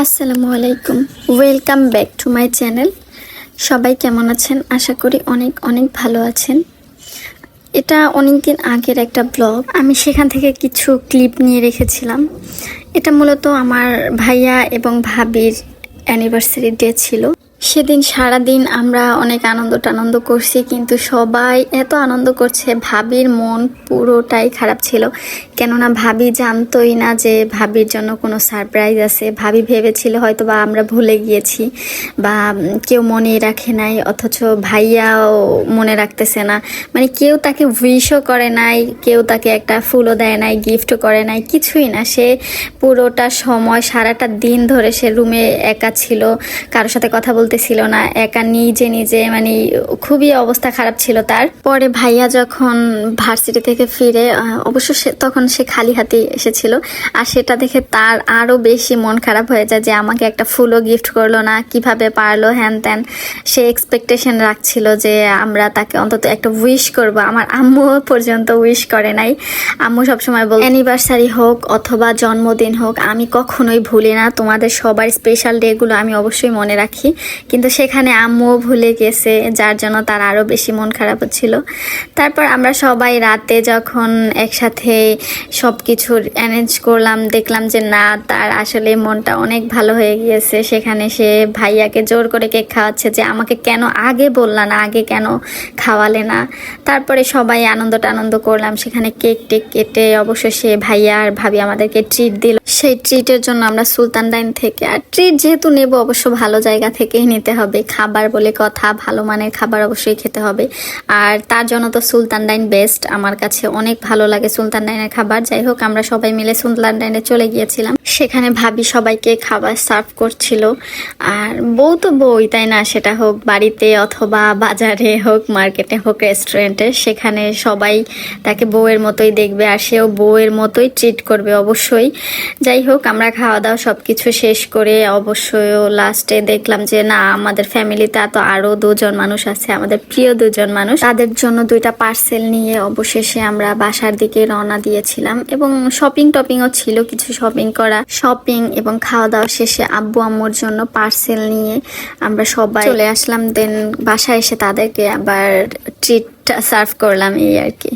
আসসালামু আলাইকুম। Welcome back to my channel সবাই কেমন আছেন? আশা করি অনেক অনেক ভালো আছেন। এটা অনেক দিন আগের একটা ব্লগ আমি সেখান থেকে কিছু ক্লিপ নিয়ে রেখেছিলাম। এটা মূলত আমার ভাইয়া এবং ভাবির অ্যানিভার্সারি ডে ছিল। সেদিন সারাদিন আমরা অনেক আনন্দ টানন্দ করছি, কিন্তু সবাই এত আনন্দ করছে, ভাবির মন পুরোটাই খারাপ ছিল। কেননা ভাবি জানতোই না যে ভাবির জন্য কোনো সারপ্রাইজ আছে। ভাবি ভেবেছিল হয়তো বা আমরা ভুলে গিয়েছি বা কেউ মনে রাখে নাই, অথচ ভাইয়াও মনে রাখতেছে না। মানে কেউ তাকে উইশও করে নাই, কেউ তাকে একটা ফুলও দেয় নাই গিফটও করে নাই, কিছুই না। সে পুরোটা সময়, সারাটা দিন ধরে সে রুমে একা ছিল, কারোর সাথে কথা বলতেছিল না, একা নিজে নিজে মানে খুবই অবস্থা খারাপ ছিল তার। পরে ভাইয়া যখন ভার্সিটি থেকে ফিরে অবশ্য সে তখন সে খালি হাতে এসেছিল। আর সেটা দেখে তার আরও বেশি মন খারাপ হয়ে যায় যে, আমাকে একটা ফুলও গিফট করল না, কীভাবে পারল, হ্যান ত্যান। সে এক্সপেকটেশন রাখছিল যে, আমরা তাকে অন্তত একটা উইশ করব। আমার আম্মু পর্যন্ত উইশ করে নাই। আম্মু সবসময় বল অ্যানিভার্সারি হোক অথবা জন্মদিন হোক, আমি কখনোই ভুলি না। তোমাদের সবার স্পেশাল ডেগুলো আমি অবশ্যই মনে রাখি। কিন্তু সেখানে আম্মুও ভুলে গেছে, যার জন্য তার আরও বেশি মন খারাপ হচ্ছিল। তারপর আমরা সবাই রাতে যখন একসাথে সব কিছু অ্যারেঞ্জ করলাম, দেখলাম যে না, তার আসলে মনটা অনেক ভালো হয়ে গিয়েছে। সেখানে সে ভাইয়াকে জোর করে কেক খাওয়াচ্ছে যে আমাকে কেন আগে বললা না, আগে কেন খাওয়ালে না। তারপরে সবাই আনন্দ টানন্দ করলাম, সেখানে কেক টেক কেটে অবশ্য সে ভাইয়া আর ভাবি আমাদেরকে ট্রিট দিল। সেই ট্রিটের জন্য আমরা সুলতান ডাইন থেকে, আর ট্রিট যেহেতু নেব, অবশ্য ভালো জায়গা থেকেই নিতে হবে। খাবার বলে কথা, ভালো মানের খাবার অবশ্যই খেতে হবে। আর তার জন্য তো সুলতান ডাইন বেস্ট আমার কাছে অনেক ভালো লাগে সুলতান ডাইনের খাবার। যাই হোক, আমরা সবাই মিলে সুলতান ডাইনে চলে গিয়েছিলাম। সেখানে ভাবি সবাইকে খাবার সার্ভ করছিল। আর বউ তো বই তাই না? সেটা হোক বাড়িতে অথবা বাজারে হোক, মার্কেটে হোক রেস্টুরেন্টে সেখানে সবাই তাকে বউয়ের মতোই দেখবে। আর সেও বউয়ের মতোই ট্রিট করবে অবশ্যই। যাই হোক আমরা খাওয়া দাওয়া সব কিছু শেষ করে অবশ্যই লাস্টে দেখলাম যে, না, আমাদের ফ্যামিলিতে তো আরও দুজন মানুষ আছে, আমাদের প্রিয় দুজন মানুষ। তাদের জন্য দুইটা পার্সেল নিয়ে অবশেষে আমরা বাসার দিকে রওনা দিয়েছিলাম এবং শপিং টপিংও ছিল, কিছু শপিং করা, শপিং এবং খাওয়া দাওয়া শেষে আব্বু আম্মুর জন্য পার্সেল নিয়ে আমরা সবাই চলে আসলাম। দেন বাসায় এসে তাদেরকে আবার ট্রিটটা সার্ভ করলাম, এই আর কি।